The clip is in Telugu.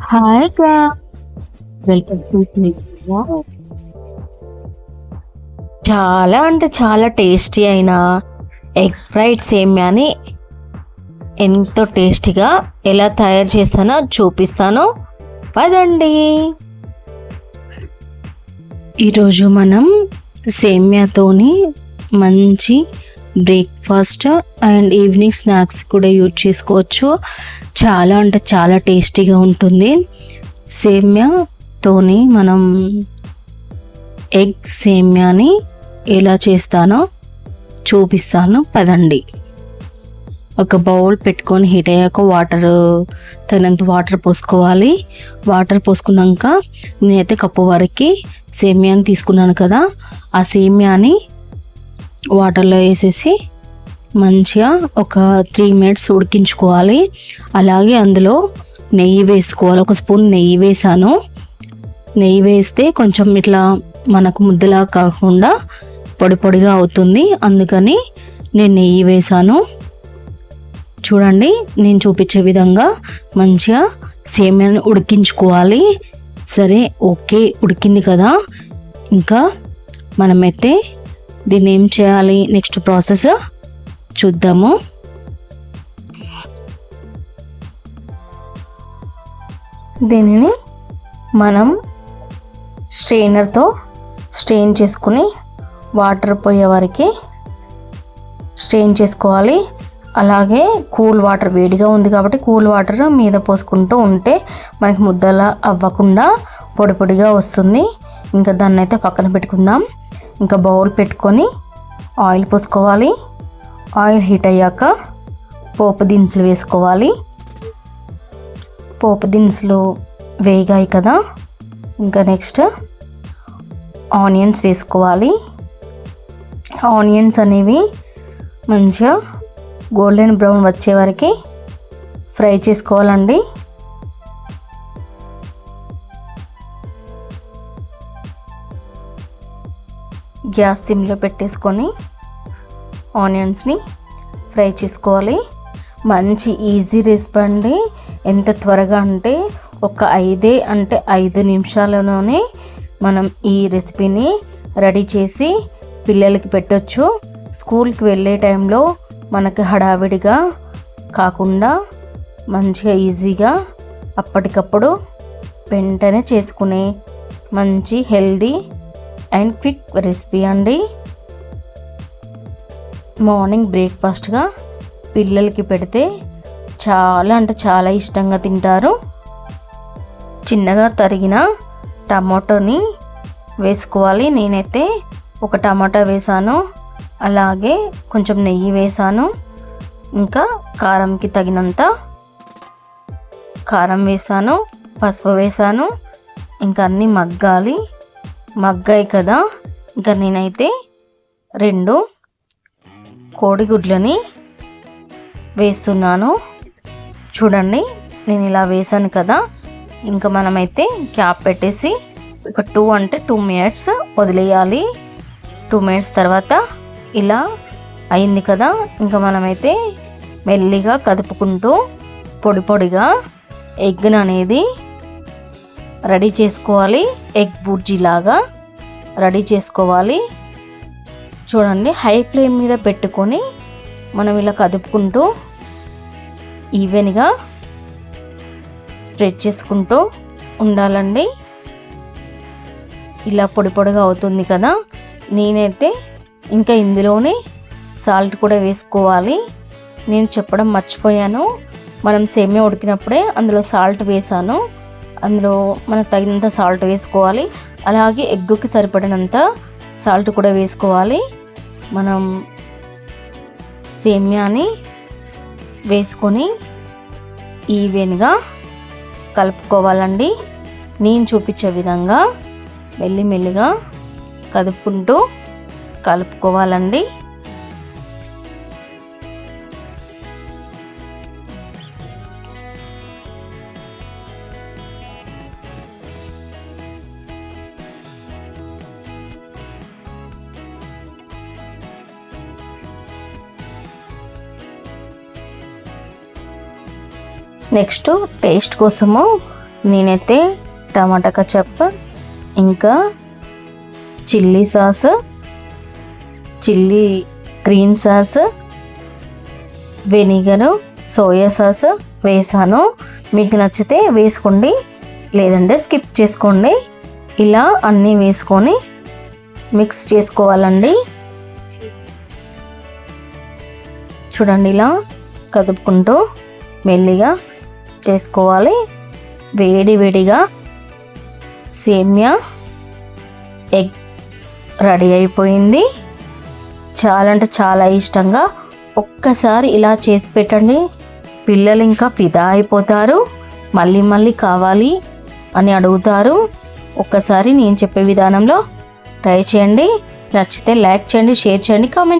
హాయ్గా వెల్కమ్ టు చాలా అంటే చాలా టేస్టీ అయిన ఎగ్ ఫ్రైడ్ సేమ్యాని ఎంతో టేస్టీగా ఎలా తయారు చేస్తానో చూపిస్తాను. పదండి. ఈరోజు మనం సేమ్యాతోని మంచి బ్రేక్ఫాస్ట్ అండ్ ఈవినింగ్ స్నాక్స్ కూడా యూజ్ చేసుకోవచ్చు. చాలా అంటే చాలా టేస్టీగా ఉంటుంది. సేమ్యాతోని మనం ఎగ్ సేమ్యాని ఎలా చేస్తానో చూపిస్తాను. పదండి. ఒక బౌల్ పెట్టుకొని హీట్ అయ్యాక వాటర్ తగినంత వాటర్ పోసుకోవాలి. వాటర్ పోసుకున్నాక నేనైతే కప్పు వరకు సేమ్యాని తీసుకున్నాను కదా ఆ సేమ్యాని వాటర్లో వేసేసి మంచిగా ఒక త్రీ మినిట్స్ ఉడికించుకోవాలి. అలాగే అందులో నెయ్యి వేసుకోవాలి. ఒక స్పూన్ నెయ్యి వేసాను. నెయ్యి వేస్తే కొంచెం ఇట్లా మనకు ముద్దలా కాకుండా పొడి పొడిగా అవుతుంది. అందుకని నేను నెయ్యి వేసాను. చూడండి నేను చూపించే విధంగా మంచిగా సేమియాని ఉడికించుకోవాలి. సరే ఓకే ఉడికింది కదా. ఇంకా మనమైతే దీన్ని ఏం చేయాలి? నెక్స్ట్ ప్రాసెస్ చూద్దాము. దీనిని మనం స్ట్రెయినర్తో స్ట్రెయిన్ చేసుకుని వాటర్ పోయే వరకు స్ట్రెయిన్ చేసుకోవాలి. అలాగే కూల్ వాటర్ వేడిగా ఉంది కాబట్టి కూల్ వాటర్ మీద పోసుకుంటూ ఉంటే మనకి ముద్దలా అవ్వకుండా పొడి పొడిగా వస్తుంది. ఇంకా దాన్ని అయితే పక్కన పెట్టుకుందాం. ఇంకా బౌల్ పెట్టుకొని ఆయిల్ పోసుకోవాలి. ఆయిల్ హీట్ అయ్యాక పోపు దినుసులు వేసుకోవాలి. పోపు దినుసులు వేగాయి కదా. ఇంకా నెక్స్ట్ ఆనియన్స్ వేసుకోవాలి. ఆనియన్స్ అనేవి మంచిగా గోల్డెన్ బ్రౌన్ వచ్చే వరకు ఫ్రై చేసుకోవాలండి. గ్యాస్ సిమ్లో పెట్టేసుకొని ఆనియన్స్ని ఫ్రై చేసుకోవాలి. మంచి ఈజీ రెసిపీ అండి. ఎంత త్వరగా అంటే ఒక ఐదే అంటే ఐదు నిమిషాలలోనే మనం ఈ రెసిపీని రెడీ చేసి పిల్లలకి పెట్టొచ్చు. స్కూల్కి వెళ్ళే టైంలో మనకి హడావిడిగా కాకుండా మంచిగా ఈజీగా అప్పటికప్పుడు వెంటనే చేసుకునే మంచి హెల్దీ అండ్ క్విక్ రెసిపీ అండి. మార్నింగ్ బ్రేక్ఫాస్ట్గా పిల్లలకి పెడితే చాలా అంటే చాలా ఇష్టంగా తింటారు. చిన్నగా తరిగిన టమాటోని వేసుకోవాలి. నేనైతే ఒక టమాటా వేసాను. అలాగే కొంచెం నెయ్యి వేసాను. ఇంకా కారంకి తగినంత కారం వేసాను. పసుపు వేసాను. ఇంకా అన్నీ మగ్గాలి. మగ్గాయి కదా. ఇంకా నేనైతే రెండు కోడిగుడ్లని వేస్తున్నాను. చూడండి నేను ఇలా వేసాను కదా. ఇంకా మనమైతే క్యాప్ పెట్టేసి ఒక టూ అంటే టూ మినిట్స్ వదిలేయాలి. టూ మినిట్స్ తర్వాత ఇలా అయింది కదా. ఇంకా మనమైతే మెల్లిగా కదుపుకుంటూ పొడి పొడిగా ఎగ్ని అనేది రెడీ చేసుకోవాలి. ఎగ్ బుర్జీ లాగా రెడీ చేసుకోవాలి. చూడండి హై ఫ్లేమ్ మీద పెట్టుకొని మనం ఇలా కదుపుకుంటూ ఈవెన్గా స్ప్రెడ్ చేసుకుంటూ ఉండాలండి. ఇలా పొడి పొడిగా అవుతుంది కదా. నేనైతే ఇంకా ఇందులోనే సాల్ట్ కూడా వేసుకోవాలి. నేను చెప్పడం మర్చిపోయాను. మనం సేమియా ఉడికినప్పుడే అందులో సాల్ట్ వేసాను అందులో మనకు తగినంత సాల్ట్ వేసుకోవాలి. అలాగే ఎగ్గుకి సరిపడినంత సాల్ట్ కూడా వేసుకోవాలి. మనం సేమ్యాని వేసుకొని ఈవెన్గా కలుపుకోవాలండి. నేను చూపించే విధంగా మెల్లిమెల్లిగా కదుపుకుంటూ కలుపుకోవాలండి. నెక్స్ట్ టేస్ట్ కోసము నేనైతే టమాటా కచప్ ఇంకా chilli sauce chilli green sauce vinegar soya sauce వేసాను. మీకు నచ్చితే వేసుకోండి లేదంటే స్కిప్ చేసుకోండి. ఇలా అన్నీ వేసుకొని మిక్స్ చేసుకోవాలండి. చూడండి ఇలా కదుపుకుంటూ మెల్లిగా చేసుకోవాలి. వేడివేడిగా సేమ్యా ఎగ్ రెడీ అయిపోయింది. చాలా అంటే చాలా ఇష్టంగా ఒక్కసారి ఇలా చేసి పెట్టండి. పిల్లలు ఇంకా ఫిదా అయిపోతారు. మళ్ళీ మళ్ళీ కావాలి అని అడుగుతారు. ఒక్కసారి నేను చెప్పే విధానంలో ట్రై చేయండి. నచ్చితే లైక్ చేయండి షేర్ చేయండి కామెంట్